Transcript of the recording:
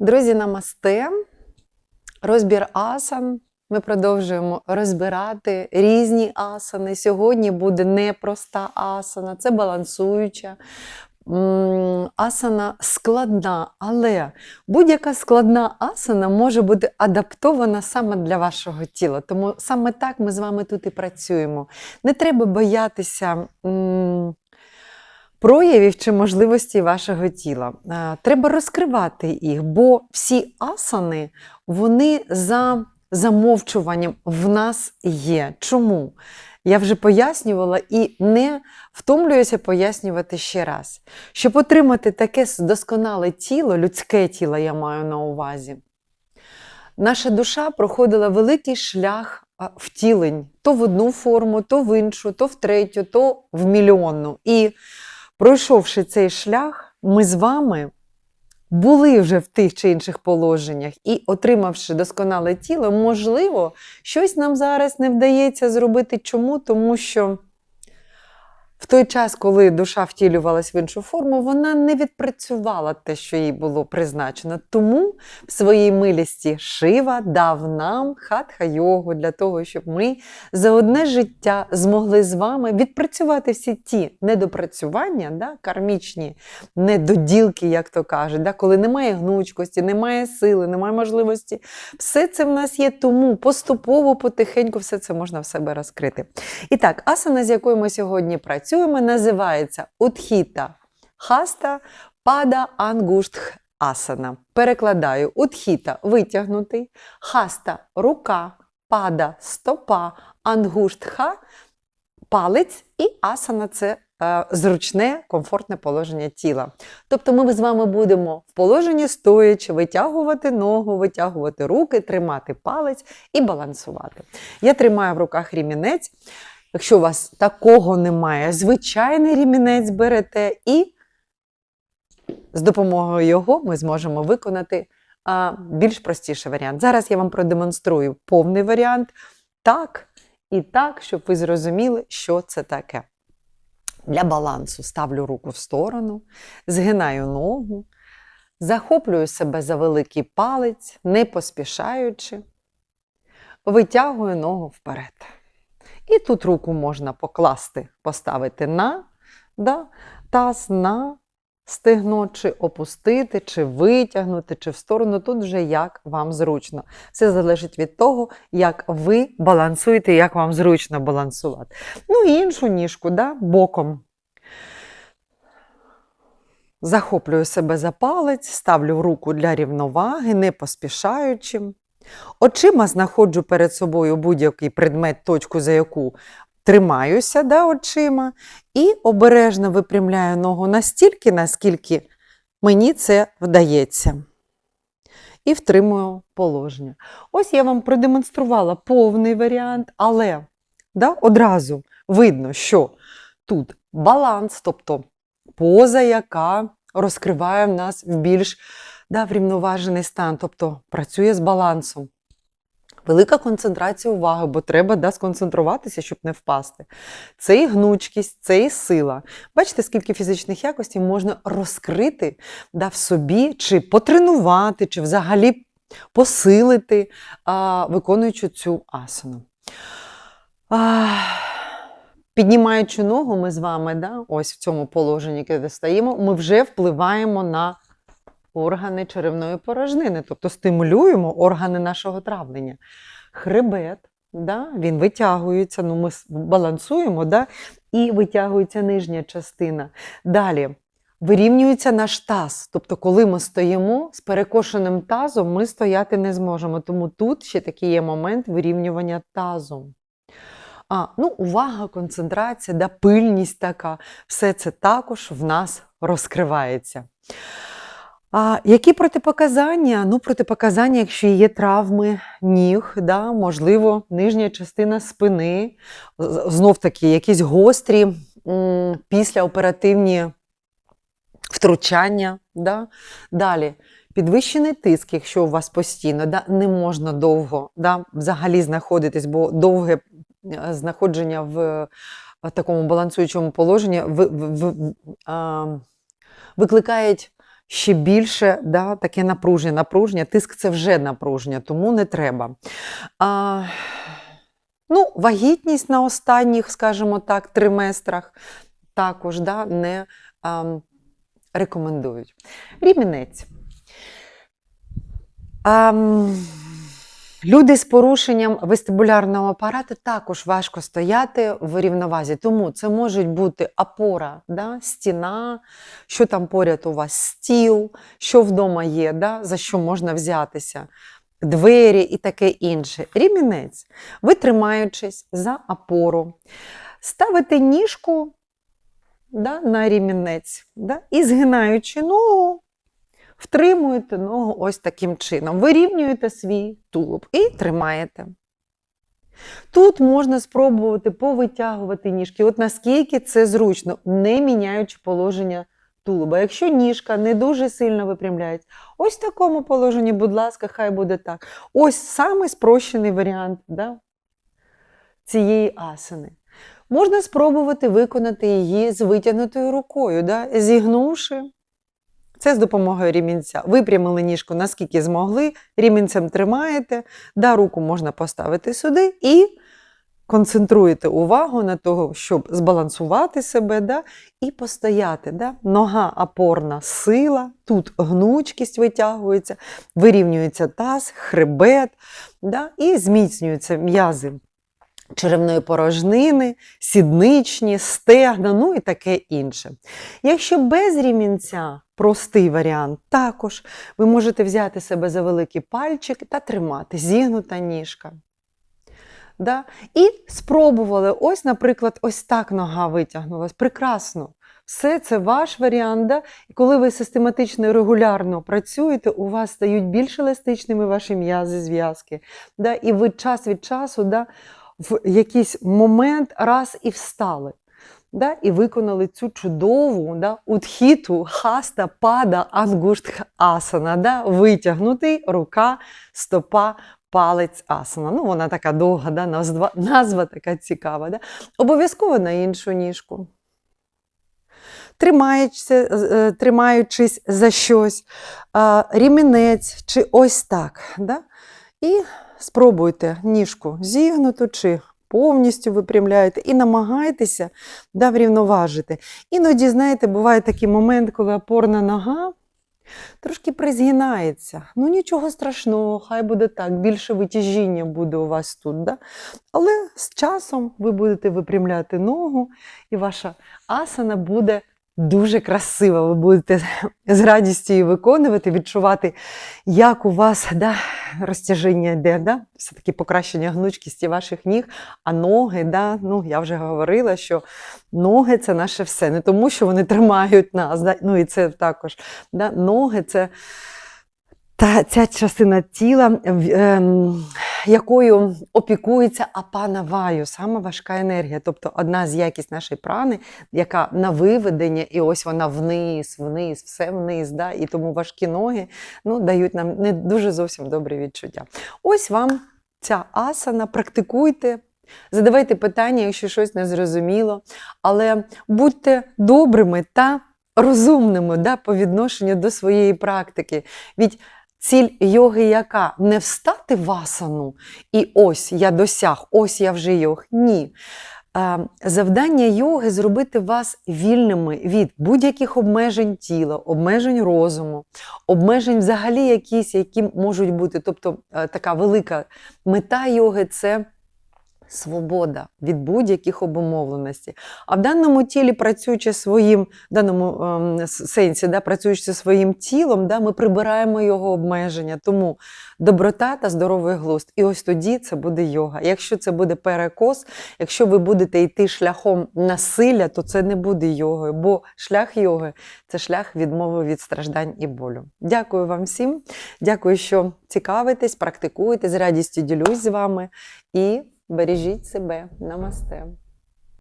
Друзі, намасте. Розбір асан. Ми продовжуємо розбирати різні асани. Сьогодні буде непроста асана, це балансуюча. Асана складна, але будь-яка складна асана може бути адаптована саме для вашого тіла. Тому саме так ми з вами тут і працюємо. Не треба боятися проявів чи можливості вашого тіла. Е, Треба розкривати їх, бо всі асани вони за замовчуванням в нас є. Чому? Я вже пояснювала і не втомлююся пояснювати ще раз. Щоб отримати таке досконале тіло, людське тіло я маю на увазі, наша душа проходила великий шлях втілень то в одну форму, то в іншу, то в третю, то в мільйонну. І пройшовши цей шлях, ми з вами були вже в тих чи інших положеннях і, отримавши досконале тіло, можливо, щось нам зараз не вдається зробити. Чому? Тому що в той час, коли душа втілювалась в іншу форму, вона не відпрацювала те, що їй було призначено. Тому в своїй милісті Шива дав нам хатха-йогу для того, щоб ми за одне життя змогли з вами відпрацювати всі ті недопрацювання, да, кармічні недоділки, як то кажуть, да, коли немає гнучкості, немає сили, немає можливості. Все це в нас є, тому поступово, потихеньку все це можна в себе розкрити. І так, асана, з якою ми сьогодні працюємо, називається Утхіта Хаста Пада Ангуштх Асана. Перекладаю Утхіта витягнутий, хаста рука, пада стопа, ангуштха палець і асана це е, зручне, комфортне положення тіла. Тобто ми з вами будемо в положенні стоячи, витягувати ногу, витягувати руки, тримати палець і балансувати. Я тримаю в руках рімінець. Якщо у вас такого немає, звичайний рімінець берете і з допомогою його ми зможемо виконати а, більш простіший варіант. Зараз я вам продемонструю повний варіант так і так, щоб ви зрозуміли, що це таке. Для балансу ставлю руку в сторону, згинаю ногу, захоплюю себе за великий палець, не поспішаючи, витягую ногу вперед. І тут руку можна покласти, поставити на да, таз, на стегно, чи опустити, чи витягнути, чи в сторону. Тут вже як вам зручно. Все залежить від того, як ви балансуєте, як вам зручно балансувати. Ну і іншу ніжку да, боком. Захоплюю себе за палець, ставлю руку для рівноваги, не поспішаючи. Очима знаходжу перед собою будь-який предмет, точку, за яку тримаюся да, очима, і обережно випрямляю ногу настільки, наскільки мені це вдається. І втримую положення. Ось я вам продемонструвала повний варіант, але да, одразу видно, що тут баланс, тобто поза, яка розкриває в нас в більш да, врівноважений стан, тобто працює з балансом. Велика концентрація уваги, бо треба да, сконцентруватися, щоб не впасти. Це і гнучкість, це і сила. Бачите, скільки фізичних якостей можна розкрити да, в собі, чи потренувати, чи взагалі посилити, а, виконуючи цю асану. А, піднімаючи ногу, ми з вами, да, ось в цьому положенні, де стоїмо, ми вже впливаємо на органи черевної порожнини, тобто стимулюємо органи нашого травлення. Хребет, да, він витягується, ну ми балансуємо, да, і витягується нижня частина. Далі вирівнюється наш таз. Тобто, коли ми стоїмо з перекошеним тазом, ми стояти не зможемо. Тому тут ще такий є момент вирівнювання тазу. А, ну, увага, концентрація, да, пильність така, все це також в нас розкривається. А які протипоказання? Ну, протипоказання, якщо є травми ніг, да, можливо, нижня частина спини, знов таки, якісь гострі післяоперативні втручання. Да? Далі. Підвищений тиск, якщо у вас постійно, да, не можна довго да, взагалі знаходитись, бо довге е, знаходження в такому балансуючому положенні ви- ви- ви- а, викликають ще більше да, таке напруження. Напруження, тиск це вже напруження, тому не треба. А, ну, вагітність на останніх, скажімо так, триместрах також да, не а, рекомендують. Рімінець. А, Люди з порушенням вестибулярного апарату також важко стояти в рівновазі, тому це можуть бути опора, да, стіна, що там поряд у вас стіл, що вдома є, да, за що можна взятися, двері і таке інше. Рімінець. Ви тримаючись за опору, ставите ніжку да, на рімінець да, і згинаючи ногу, втримуєте ногу ось таким чином. Вирівнюєте свій тулуб і тримаєте. Тут можна спробувати повитягувати ніжки, от наскільки це зручно, не міняючи положення тулуба. Якщо ніжка не дуже сильно випрямляється, ось в такому положенні, будь ласка, хай буде так. Ось самий спрощений варіант да, цієї асани. Можна спробувати виконати її з витягнутою рукою, да, зігнувши. Це з допомогою рімінця. Випрямили ніжку, наскільки змогли, рімінцем тримаєте, да, руку можна поставити сюди і концентруєте увагу на того, щоб збалансувати себе да, і постояти. Да. Нога опорна сила, тут гнучкість витягується, вирівнюється таз, хребет да, і зміцнюються м'язи черевної порожнини, сідничні, стегна, ну і таке інше. Якщо без рімінця, простий варіант, також ви можете взяти себе за великий пальчик та тримати, зігнута ніжка. Да? І спробували, ось, наприклад, ось так нога витягнулась. Прекрасно. Все це ваш варіант. Да? І коли ви систематично і регулярно працюєте, у вас стають більш еластичними ваші м'язи, зв'язки. Да? І ви час від часу да, в якийсь момент раз і встали. Да, і виконали цю чудову да, утхіту хаста пада ангуштх асана, да, витягнутий рука, стопа, палець асана. Ну, вона така довга, да, назва, назва така цікава. Да. Обов'язково на іншу ніжку. Тримаючись, е, тримаючись за щось, рімінець чи ось так. Да. І спробуйте ніжку зігнуту чи повністю випрямляєте і намагайтеся да, врівноважити. Іноді, знаєте, буває такий момент, коли опорна нога трошки призгинається. Ну нічого страшного, хай буде так, більше витяжіння буде у вас тут. Да? Але з часом ви будете випрямляти ногу, і ваша асана буде дуже красиво, Ви будете з радістю її виконувати, відчувати, як у вас да, розтяження йде, да? все-таки покращення гнучкісті ваших ніг, а ноги, да? ну, я вже говорила, що ноги це наше все. Не тому, що вони тримають нас. Да? Ну і це також. Да? Ноги це. Та ця частина тіла, ем, якою опікується апана ваю, саме важка енергія, тобто одна з якість нашої прани, яка на виведення, і ось вона вниз, вниз, все вниз. Да? І тому важкі ноги ну, дають нам не дуже зовсім добре відчуття. Ось вам ця асана, практикуйте. Задавайте питання, якщо щось не зрозуміло, але будьте добрими та розумними да, по відношенню до своєї практики. Від Ціль йоги яка? Не встати в асану, і ось я досяг, ось я вже йог. Ні. Завдання йоги зробити вас вільними від будь-яких обмежень тіла, обмежень розуму, обмежень взагалі якісь, які можуть бути. Тобто така велика мета йоги це свобода від будь-яких обумовленостей. А в даному тілі, працюючи своїм, в даному ем, сенсі, да, працюючи своїм тілом, да, ми прибираємо його обмеження. Тому доброта та здоровий глузд. І ось тоді це буде йога. Якщо це буде перекос, якщо ви будете йти шляхом насилля, то це не буде йогою, бо шлях йоги це шлях відмови від страждань і болю. Дякую вам всім. Дякую, що цікавитесь, практикуєте, з радістю ділюсь з вами. І Бережіть себе, намасте.